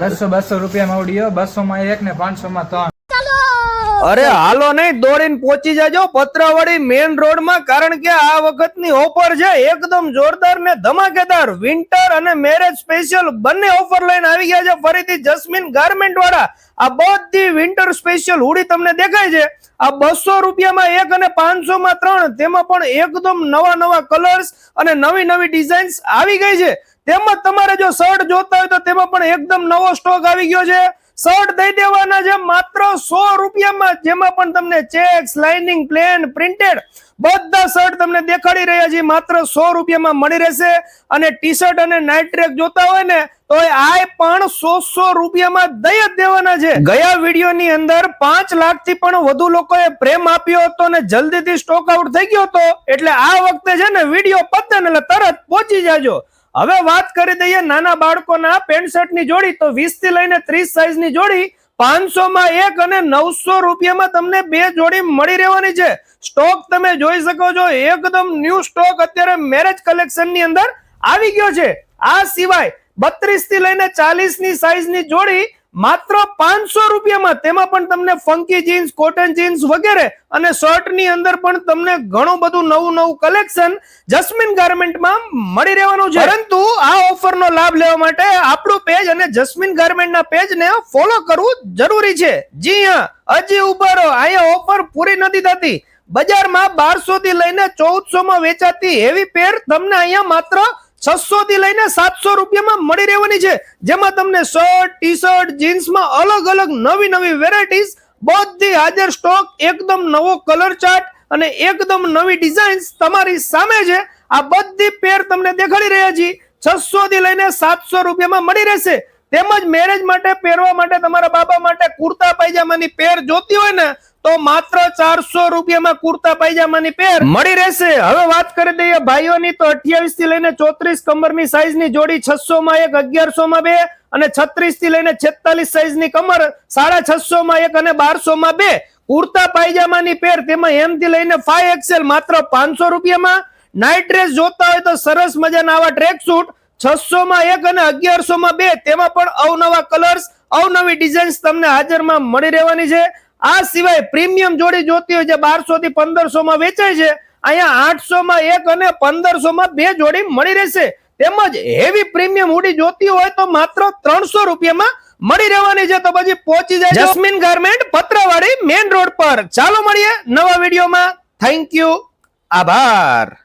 બસો બસો રૂપિયામાં ઉડીયો બસો માં એક ને પાંચસો માં ત્રણ અરે હાલો નહીં, દોડીને પહોંચી જાજો. પત્રાવાડી મેઇન રોડમાં કારણ કે આ વખતની ઓફર છે, એકદમ જોરદાર ને ધમાકેદાર. વિન્ટર અને મેરેજ સ્પેશિયલ બંને ઓફર લઈને આવી ગયા છે. ફરીથી જસ્મીન ગાર્મેન્ટ વાળા. આ બધી વિન્ટર સ્પેશિયલ હુડી તમને દેખાય છે. આ બસો રૂપિયામાં એક અને પાંચસો માં ત્રણ. તેમાં પણ એકદમ નવા નવા કલર્સ અને નવી નવી ડિઝાઇન્સ આવી ગઈ છે. તેમજ તમારે જો શર્ટ જોતા હોય તો તેમાં પણ એકદમ નવો સ્ટોક આવી ગયો છે. શર્ટ દઈ દેવાના છે માત્ર સો રૂપિયામાં, જેમાં પણ તમને ચેક્સ લાઇનિંગ પ્લેન પ્રિન્ટેડ બધા શર્ટ તમને દેખાડી રહ્યા છે. માત્ર સો રૂપિયામાં મળી રહેશે અને ટી શર્ટ અને નાઇટ ટ્રેક જોતા હોય ને, તો આ પણ સો સો રૂપિયામાં દઈ જ દેવાના છે. ગયા વિડીયોની અંદર પાંચ લાખથી પણ વધુ લોકોએ પ્રેમ આપ્યો હતો અને જલ્દીથી સ્ટોક આઉટ થઈ ગયો હતો. એટલે આ વખતે છે ને વીડિયો પતે ને એટલે તરત પહોંચી જાજો. હવે વાત કરી દઈએ નાના બાળકોના પેન્ટ શર્ટની જોડી, તો વીસથી લઈને ત્રીસ સાઈઝની જોડી પાંચસો માં એક અને નવસો રૂપિયામાં તમને બે જોડી મળી રહેવાની છે. સ્ટોક તમે જોઈ શકો છો, એકદમ ન્યૂ સ્ટોક અત્યારે મેરેજ કલેક્શનની અંદર આવી ગયો છે. આ સિવાય બત્રીસથી લઈને ચાલીસની સાઈઝની જોડી માત્ર પાંચસો રૂપિયામાં તેમાં પણ તમને ફંકી જીન્સ કોટન જીન્સ વગેરે અને શર્ટની અંદર પણ તમને ઘણું બધું નવું નવું કલેક્શન જસ્મીન ગાર્મેન્ટમાં મળી રહેવાનું છે. પરંતુ આ ઓફર નો લાભ લેવા માટે આપણું પેજ અને જસ્મીન ગાર્મેન્ટ ના પેજ ને ફોલો કરવું જરૂરી છે. જી હા, હજી ઊભા અહીંયા ઓફર પૂરી નથી થતી. બજારમાં બારસો થી લઈને ચૌદસો માં વેચાતી હેવી પેર તમને અહીંયા માત્ર છસો થી લઈને સાતસો રૂપિયામાં મળી રહેવાની છે. જેમાં તમને શર્ટ ટી શર્ટ જીન્સમાં અલગ અલગ નવી નવી વેરાયટીઝ, બધી હાજર સ્ટોક, એકદમ નવો કલર ચાર્ટ અને એકદમ નવી ડિઝાઇન્સ તમારી સામે છે. આ બધી પેર તમને દેખાડી રહ્યા છીએ. છસો થી લઈને સાતસો રૂપિયામાં મળી રહેશે. તેમજ મેરેજ માટે, પહેરવા માટે, તમારા બાબા માટે કુર્તા પાયજામાની પેર જોતી હોય ને તો માત્ર ચારસો રૂપિયામાં કુર્તા પાયજામાની પેર મળી રહેશે. હવે વાત કરી દઈએ ભાઈઓની, તો અઠ્યાવીસથી લઈને ચોત્રીસ કમરની સાઈઝની જોડી છસો માં એક અગિયારસો માં બે અને છત્રીસથી લઈને છેતાલીસ સાઈઝની કમર સાડા છસો માં એક અને બારસો માં બે. કુર્તા પાયજામાની પેર તેમાં એમ થી લઈને ફાઈવ એક્સેલ માત્ર પાંચસો રૂપિયામાં. નાઇટ ડ્રેસ જોતા હોય તો સરસ મજાના આવા ટ્રેક સૂટ છસો માં એક અને અગિયારસો માં બે. તેમાં પણ અવનવા કલર્સ અવનવી ડિઝાઇન્સ તમને હાજરમાં મળી રહેવાની છે. આ સિવાય પ્રીમિયમ જોડી જોતી હોય જે બારસો થી પંદરસો માં વેચાય છે, અહીંયા આઠસો માં એક અને પંદરસો માં બે જોડી મળી રહેશે. તેમજ હેવી પ્રીમિયમ હુડી જોતી હોય તો માત્ર ત્રણસો રૂપિયામાં મળી રહેવાની છે. તો પછી પહોંચી જાય Jasmine garment, Patravadi main road પર. ચાલો મળીએ નવા વિડીયોમાં. થેન્ક યુ આભાર.